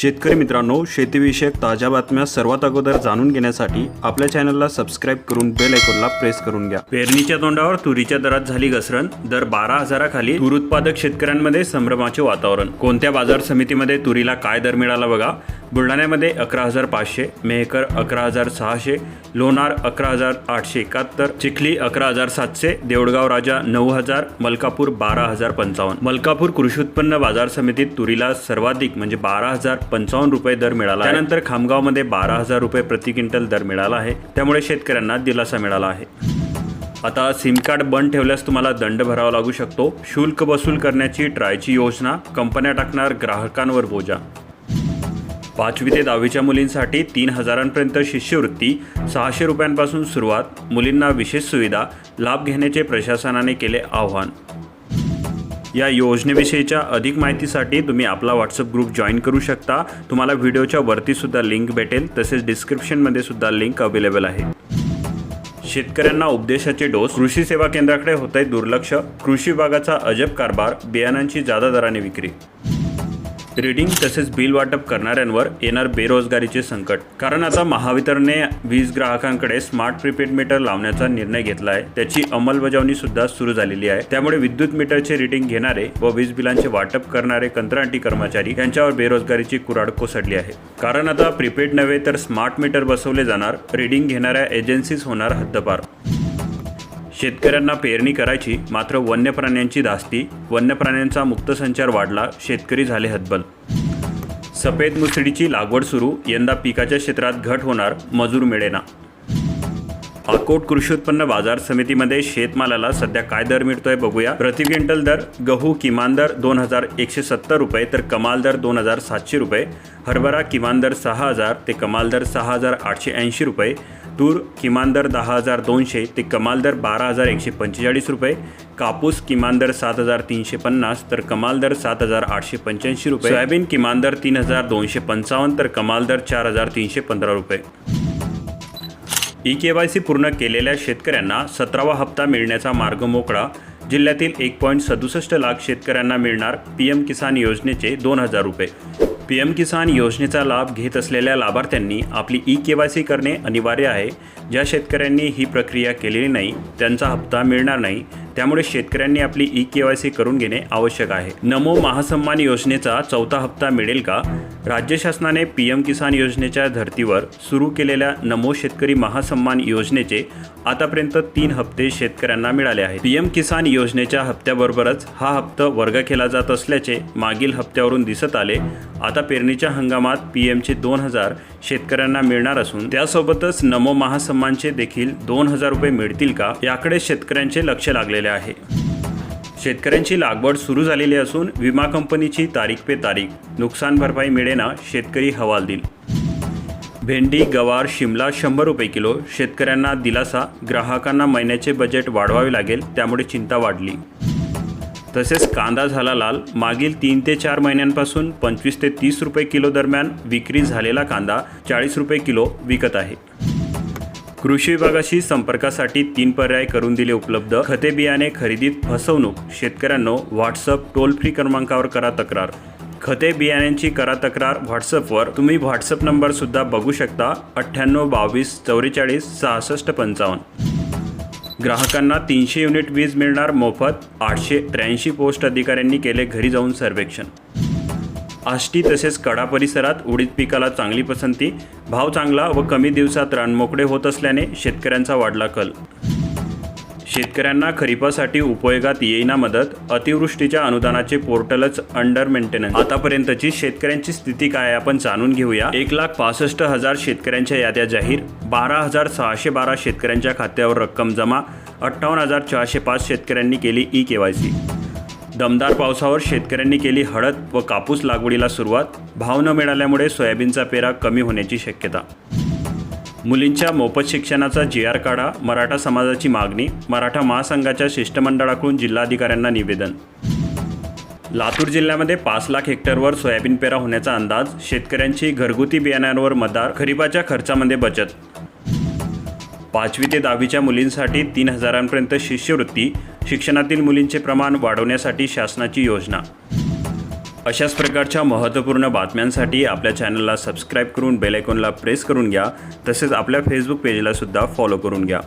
शेतकरी मित्रांनो शेतीविषयक ताज्या बातम्या सर्वात अगोदर जाणून घेण्यासाठी आपल्या चॅनलला सबस्क्राईब करून बेल आयकॉनला प्रेस करून घ्या. पेरणीच्या तोंडावर तुरीच्या दरात झाली घसरण. दर बारा हजाराखाली तूर उत्पादक शेतकऱ्यांमध्ये संभ्रमाचे वातावरण. कोणत्या बाजार समितीमध्ये तुरीला काय दर मिळाला बघा. बुलढाण्यामध्ये अकरा हजार पाचशे मेहकर अकरा हजार सहाशे लोणार अकरा हजार आठशे एकाहत्तर चिखली अकरा हजार सातशे देवडगाव राजा नऊ हजार मलकापूर बारा हजार पंचावन्न. मलकापूर कृषी उत्पन्न बाजार समितीत तुरीला सर्वाधिक म्हणजे बारा हजार पंचावन्न रुपये दर मिळाला त्यानंतर खामगावमध्ये बारा हजार रुपये प्रति क्विंटल दर मिळाला आहे. त्यामुळे शेतकऱ्यांना दिलासा मिळाला आहे. आता सिम कार्ड बंद ठेवल्यास तुम्हाला दंड भरावा लागू शकतो. शुल्क वसूल करण्याची ट्रायची योजना कंपन्या टाकणार ग्राहकांवर बोजा. पाचवी ते दहावीच्या मुलींसाठी तीन हजारांपर्यंत शिष्यवृत्ती सहाशे रुपयांपासून सुरुवात मुलींना विशेष सुविधा लाभ घेण्याचे प्रशासनाने केले आव्हान. या योजनेविषयीच्या अधिक माहितीसाठी तुम्ही आपला व्हॉट्सअप ग्रुप जॉईन करू शकता. तुम्हाला व्हिडिओच्या वरतीसुद्धा लिंक भेटेल तसेच डिस्क्रिप्शनमध्ये सुद्धा लिंक अवेलेबल आहे. शेतकऱ्यांना उपदेशाचे डोस कृषी सेवा केंद्राकडे होत आहे दुर्लक्ष. कृषी विभागाचा अजब कारभार बियाणांची जादा दराने विक्री. रिडिंग तसेच बिल वाटप करणाऱ्यांवर येणार बेरोजगारीचे संकट. कारण आता महावितरणने वीज ग्राहकांकडे स्मार्ट प्रीपेड मीटर लावण्याचा निर्णय घेतला आहे त्याची अंमलबजावणी सुद्धा सुरू झालेली आहे. त्यामुळे विद्युत मीटरचे रिडिंग घेणारे व वीज बिलांचे वाटप करणारे कंत्राटी कर्मचारी यांच्यावर बेरोजगारीची कुराड कोसळली आहे. कारण आता प्रीपेड नव्हे तर स्मार्ट मीटर बसवले जाणार. रिडिंग घेणाऱ्या एजन्सीज होणार हद्दपार. शेतकऱ्यांना पेरणी करायची मात्र वन्य प्राण्यांची धास्ती वन्य प्राण्यांचा मुक्त संचार वाढला शेतकरी झाले हतबल. सफेद मुसळीची लागवड सुरू यंदा पिकाच्या क्षेत्रात घट होणार मजूर मिळेना. अकोट कृषी उत्पन्न बाजार समितीमध्ये शेतमालाला सध्या काय दर मिळतोय बघूया. प्रति क्विंटल दर गहू किमान दर दोन हजार एकशे सत्तर रुपये तर कमाल दर दोन हजार सातशे रुपये हरभरा किमान दर सहा हजार ते कमाल दर सहा हजार आठशे ऐंशी रुपये तूर किमान दर दहा हजार दोनशे ते कमाल दर बारा हजार एकशे पंचेचाळीस रुपये कापूस किमान दर सात हजार तीनशे पन्नास तर कमाल दर सात हजार आठशे पंच्याऐंशी रुपये सोयाबीन किमान दर तीन हजार दोनशे पंचावन्न तर कमाल दर चार हजार तीनशे पंधरा रुपये. ई के वाय सी पूर्ण केलेल्या शेतकऱ्यांना सतरावा हप्ता मिळण्याचा मार्ग मोकळा. जिल्ह्यातील एक पॉईंट सदुसष्ट लाख शेतकऱ्यांना मिळणार पी एम किसान योजनेचे दोन हजार रुपये. पी एम किसान योजनेचा लाभ घेत असलेल्या लाभार्थ्यांनी आपली ई के वाय सी करणे अनिवार्य आहे. ज्या शेतकऱ्यांनी ही प्रक्रिया केलेली नाही त्यांचा हप्ता मिळणार नाही. त्यामुळे शेतकऱ्यांनी आपली ई के वाय सी करून घेणे आवश्यक आहे. नमो महासन्मान योजनेचा चौथा हप्ता मिळेल का? राज्य शासनाने पी एम किसान योजनेच्या धर्तीवर सुरू केलेल्या नमो शेतकरी महासन्मान योजनेचे आतापर्यंत तीन हप्ते शेतकऱ्यांना मिळाले आहेत. पी एम किसान योजनेच्या हप्त्याबरोबरच हा हप्ता वर्ग केला जात असल्याचे मागील हप्त्यावरून दिसत आले. आता पेरणीच्या हंगामात पी एमचे दोन हजार शेतकऱ्यांना मिळणार असून त्यासोबतच नमो महासन्मानचे देखील दोन हजार रुपये मिळतील का याकडे शेतकऱ्यांचे लक्ष लागलेले आहे. शेतकऱ्यांची लागवड सुरू झालेली असून विमा कंपनीची तारीख पे तारीख नुकसान भरपाई मिळेना शेतकरी हवालदिल भेंडी गवार शिमला शंभर रुपये किलो शेतकऱ्यांना दिलासा ग्राहकांना महिन्याचे बजेट वाढवावे लागेल त्यामुळे चिंता वाढली. तसेच कांदा झाला लाल मागील तीन ते चार महिन्यांपासून पंचवीस ते तीस रुपये किलो दरम्यान विक्री झालेला कांदा चाळीस रुपये किलो विकत आहे. कृषी विभागाशी संपर्कासाठी तीन पर्याय करून दिले उपलब्ध. खते बियाणे खरेदीत फसवणूक शेतकऱ्यांनो व्हॉट्सअप टोल फ्री क्रमांकावर करा तक्रार. खते बियाण्यांची करा तक्रार व्हॉट्सअपवर. तुम्ही व्हॉट्सअप नंबरसुद्धा बघू शकता. अठ्ठ्याण्णव बावीस चौवेचाळीस सहासष्ट पंचावन्न. ग्राहकांना तीनशे युनिट वीज मिळणार मोफत आठशे त्र्याऐंशी पोस्ट अधिकाऱ्यांनी केले घरी जाऊन सर्वेक्षण. आष्टी तसेच कडा परिसरात उडीद पिकाला चांगली पसंती भाव चांगला व कमी दिवसात रानमोकळे होत असल्याने शेतकऱ्यांचा वाढला कल. शेतकऱ्यांना खरीपासाठी उपयोगात येईना मदत अतिवृष्टीच्या अनुदानाचे पोर्टलच अंडर मेंटेनन्स आतापर्यंतची शेतकऱ्यांची स्थिती काय आहे आपण जाणून घेऊया. एक लाख पासष्ट हजार शेतकऱ्यांच्या याद्या जाहीर बारा हजार सहाशे बारा शेतकऱ्यांच्या खात्यावर रक्कम जमा अठ्ठावन्न हजार चारशे पाच शेतकऱ्यांनी केली ई के वाय सी. दमदार पावसावर शेतकऱ्यांनी केली हळद व कापूस लागवडीला सुरुवात भाव न मिळाल्यामुळे सोयाबीनचा पेरा कमी होण्याची शक्यता. मुलींच्या मोफत शिक्षणाचा जी आर काढा मराठा समाजाची मागणी मराठा महासंघाच्या शिष्टमंडळाकडून जिल्हाधिकाऱ्यांना निवेदन. लातूर जिल्ह्यामध्ये पाच लाख हेक्टरवर सोयाबीन पेरा होण्याचा अंदाज शेतकऱ्यांची घरगुती बियाण्यांवर मदार खरीपाच्या खर्चामध्ये बचत. पाचवी ते दहावीच्या मुलींसाठी तीन हजारांपर्यंत शिष्यवृत्ती शिक्षणातील मुलींचे प्रमाण वाढवण्यासाठी शासनाची योजना. अशाच प्रकारच्या महत्त्वपूर्ण बातम्यांसाठी आपल्या चॅनलला सबस्क्राईब करून बेलायकॉनला प्रेस करून घ्या. तसेच आपल्या फेसबुक पेजलासुद्धा फॉलो करून घ्या.